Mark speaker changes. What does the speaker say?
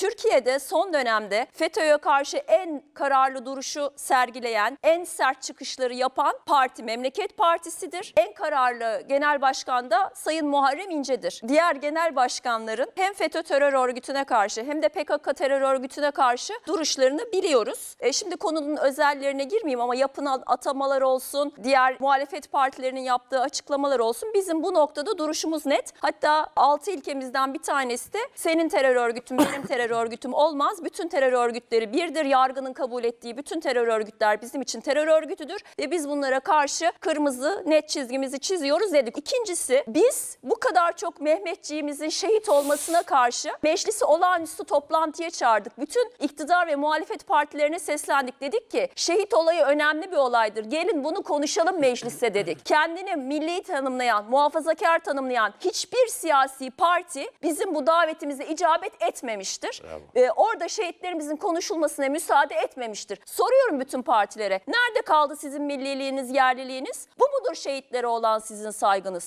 Speaker 1: Türkiye'de son dönemde FETÖ'ye karşı en kararlı duruşu sergileyen, en sert çıkışları yapan parti Memleket Partisi'dir. En kararlı genel başkan da Sayın Muharrem İnce'dir. Diğer genel başkanların hem FETÖ terör örgütüne karşı hem de PKK terör örgütüne karşı duruşlarını biliyoruz. E şimdi konunun özellerine girmeyeyim ama yapılan atamalar olsun, diğer muhalefet partilerinin yaptığı açıklamalar olsun. Bizim bu noktada duruşumuz net. Hatta 6 ilkemizden bir tanesi de senin terör örgütün benim terör örgütüm olmaz. Bütün terör örgütleri birdir. Yargının kabul ettiği bütün terör örgütler bizim için terör örgütüdür ve biz bunlara karşı kırmızı net çizgimizi çiziyoruz dedik. İkincisi biz bu kadar çok Mehmetçiğimizin şehit olmasına karşı meclisi olağanüstü toplantıya çağırdık. Bütün iktidar ve muhalefet partilerine seslendik. Dedik ki şehit olayı önemli bir olaydır. Gelin bunu konuşalım mecliste dedik. Kendini milli tanımlayan, muhafazakar tanımlayan hiçbir siyasi parti bizim bu davetimize icabet etmemiştir. Ee, orada şehitlerimizin konuşulmasına müsaade etmemiştir. Soruyorum bütün partilere. Nerede kaldı sizin milliliğiniz, yerliliğiniz? Bu mudur şehitlere olan sizin saygınız?